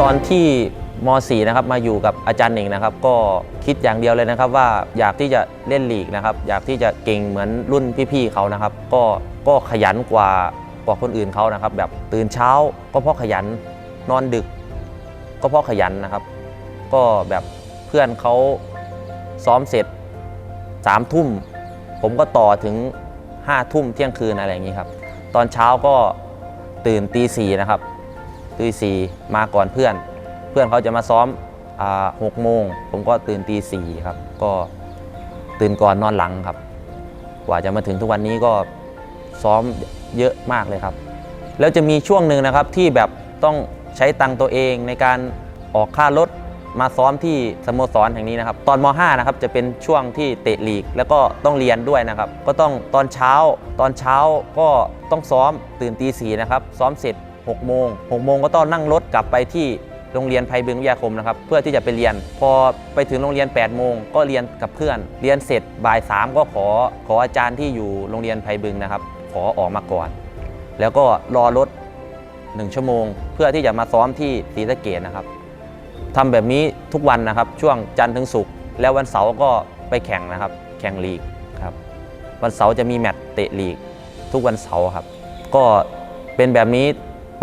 ตอนที่ม .4 นะครับมาอยู่กับอาจารย์หนิงนะครับ ก็คิดอย่างเดียวเลยนะครับ ว่าอยากที่จะเล่นลีกนะครับ อยากที่จะเก่งเหมือนรุ่นพี่ๆเขานะครับ ก็ก็ขยันกว่ากว่าคนอื่นเขานะครับ แบบตื่นเช้าก็เพราะขยันนอนดึก ก็เพราะขยันนะครับ ก็แบบเพื่อนเขาซ้อมเสร็จสามทุ่มผมก็ต่อถึงห้าทุ่มเที่ยงคืนอะไรอย่างนี้ครับ ตอนเช้าก็ตื่นตีสี่นะครับ ตีสี่มาก่อนเพื่อน เพื่อนเขาจะมาซ้อมหกโมงผมก็ตื่นตีสี่ครับ ก็ตื่นก่อนนอนหลังครับ กว่าจะมาถึงทุกวันนี้ก็ซ้อมเยอะมากเลยครับ แล้วจะมีช่วงหนึ่งนะครับที่แบบต้องใช้ตังค์ตัวเองในการออกค่ารถมาซ้อมที่สโมสรแห่งนี้นะครับ ตอนม .5 นะครับจะเป็นช่วงที่เตะลีก แล้วก็ต้องเรียนด้วยนะครับ ก็ต้องตอนเช้า ตอนเช้าก็ต้องซ้อมตื่นตีสี่นะครับ ซ้อมเสร็จ 6โมง6โมงก็ต้องนั่งรถกลับไปที่โรงเรียนไพบึงวิทยาคมนะครับเพื่อที่จะไปเรียน พอไปถึงโรงเรียน8โมงก็เรียนกับเพื่อน เรียนเสร็จบ่าย3ก็ขอขออาจารย์ที่อยู่โรงเรียนไพบึงนะครับ ขอออกมาก่อน แล้วก็รอรถ1ชั่วโมง เพื่อที่จะมาซ้อมที่ศรีสะเกดนะครับทำแบบนี้ทุกวันนะครับ ช่วงจันทร์ถึงศุกร์แล้ววันเสาร์ก็ไปแข่งนะครับ แข่งลีกครับ วันเสาร์จะมีแมตช์เตะลีก ทุกวันเสาร์ครับ ก็เป็นแบบนี้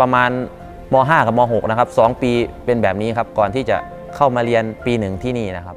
ประมาณม .5 กับม .6 นะครับ2ปีเป็นแบบนี้ครับก่อนที่จะเข้ามาเรียนปีหนึ่งที่นี่นะครับ